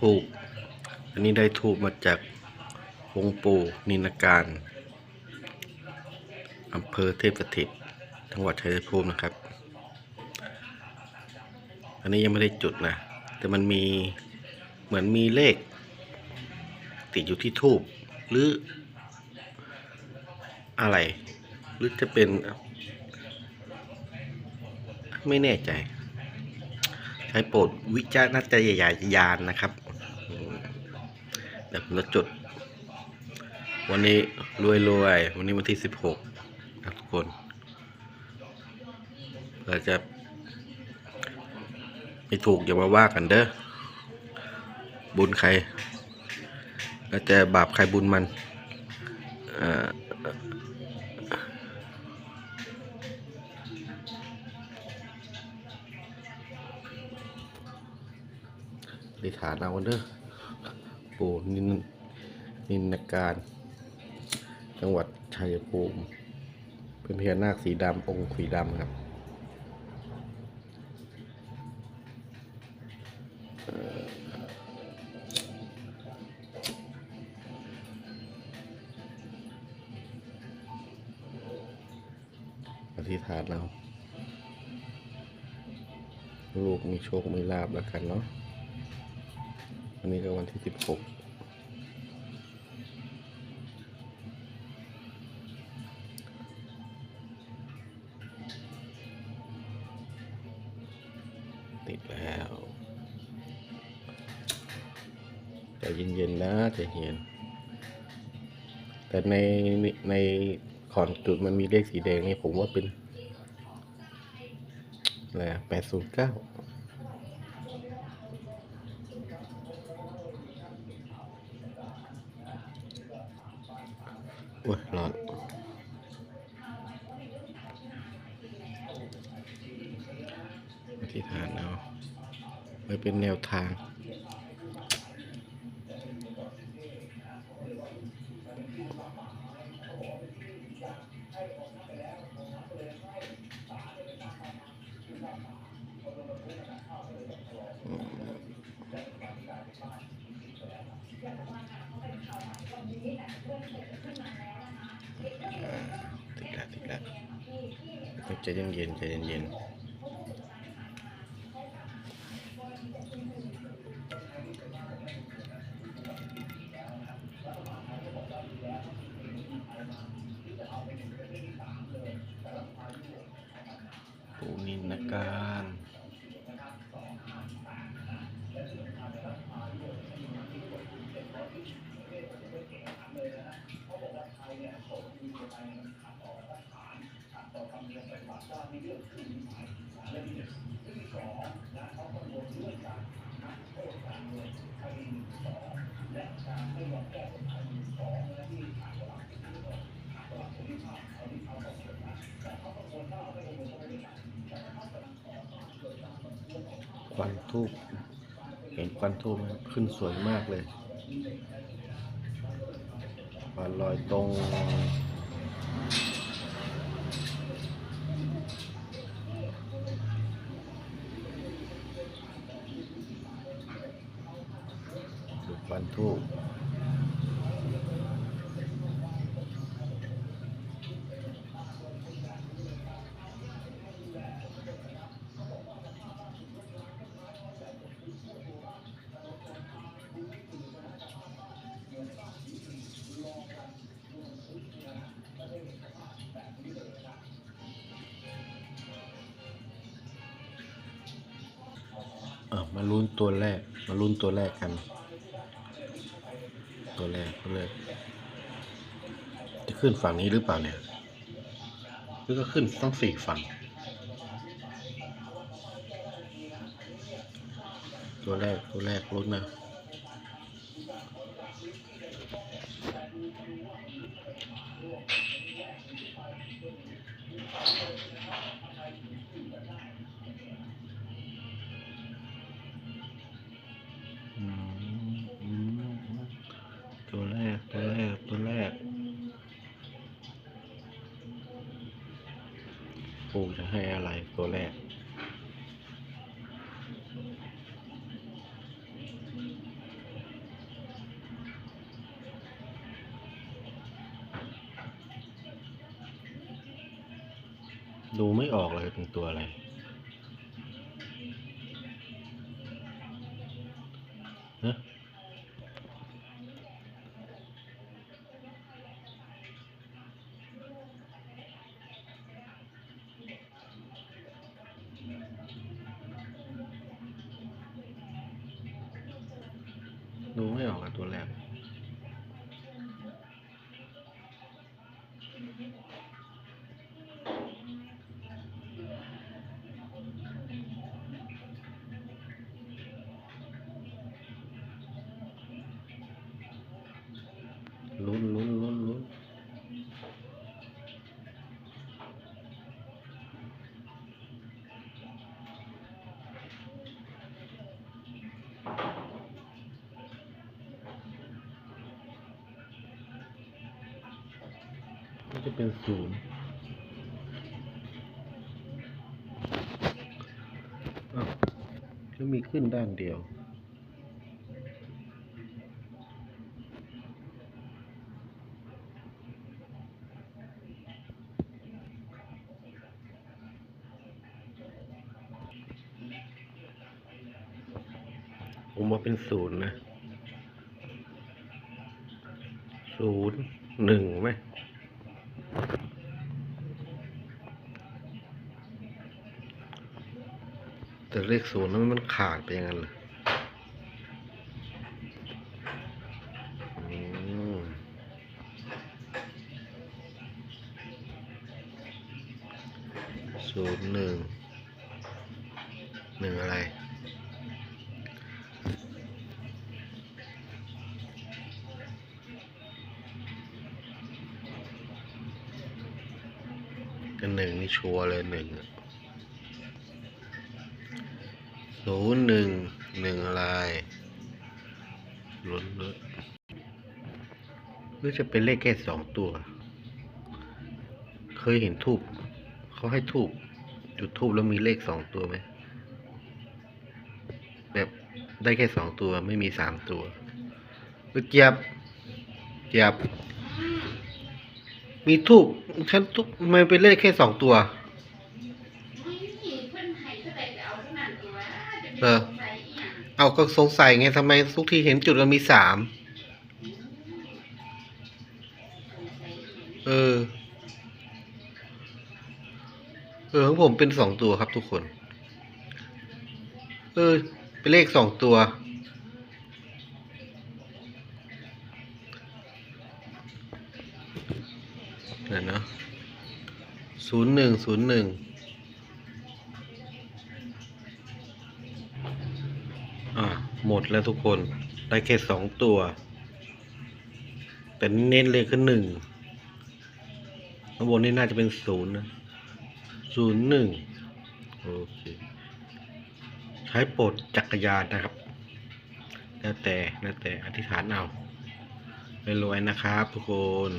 ทูบอันนี้ได้ทูบมาจากองค์ปู่นินการอำเภอเทพสถิตจังหวัดชัยภูมินะครับ อันนี้ยังไม่ได้จุดนะ แต่มันมีเหมือนมีเลข ติดอยู่ที่ทูบหรืออะไร หรือจะเป็น ไม่แน่ใจ ใช้โปรดวิจารณญาณนะครับ เดี๋ยวจะจุด วันนี้รวยรวยวันนี้วันที่สิบหกนะทุกคนเราจะไม่ถูกอย่ามาว่ากันเด้อบุญใครแล้วแต่บาปใครบุญมันเอ่ออธิษฐานเอาเด้อ ปู่นินนินการ จังหวัดชัยภูมิ เป็นพญานาคสีดำองค์สีดำครับอธิษฐานเราลูกมีโชค มีลาบแล้วกันเนาะ วันนี้ก็วันที่สิบหกติดแล้วใจเย็นๆนะใจเย็นแต่ในในขอนจุดมันมีเลขสีแดงนี่ผมว่าเป็นอะไรแปดศูนย์เก้า โอ้ยร้อนอธิษฐานเอาไว้เป็นแนวทางติด ใจเย็นๆใจเย็นๆ ควันทูบเห็นควันทูบไหมขึ้นสวยมากเลยควันลอยตรง วันทูบเออมาลุ้นตัวแรก มาลุ้นตัวแรกกัน เลยจะขึ้นฝั่งนี้หรือเปล่าเนี่ยหรือก็ขึ้นต้องสี่ฝั่งตัวแรกตัวแรกลุ้นนะ ปูจะให้อะไรตัวแรก ดูไม่ออกเลยเป็นตัวอะไรนะ ออกอะตัวแรก จะเป็นศูนย์อ้าวแล้วมีขึ้นด้านเดียว ผมว่าเป็นศูนย์นะ ศูนย์หนึ่งไหม แต่เลขศูนย์นั้นมันขาดไปอย่างนั้นเลยอืมศูนย์หนึ่งหนึ่งอะไรกันหนึ่งนี่ชัวร์เลยหนึ่งอะ ศูนย์หนึ่งหนึ่งอะไรล้นเลยหรือจะเป็นเลขแค่สองตัว เคยเห็นทูบเขาให้ทูบจุดทูบแล้วมีเลขสองตัวไหมแบบได้แค่สองตัวไม่มีสามตัวเมื่อกี้เกียบ มีทูบฉันทุกมันเป็นเลขแค่สองตัว เออเอาก็สงสัยไงทำไมทุกทีเห็นจุดมันมีสามเออ เออของผมเป็นสองตัวครับทุกคน เออ เป็นเลขสองตัวเดี๋ยวนะศูนย์หนึ่งศูนย์หนึ่ง หมดแล้วทุกคน ได้แค่สองตัว แต่เน้นเลยคือหนึ่งข้างบนนี่น่าจะเป็นศูนย์นะศูนย์หนึ่งโอเคใช้ปรดจักรยานนะครับ แล้วแต่แล้วแต่อธิษฐานเอารวยๆนะครับทุกคน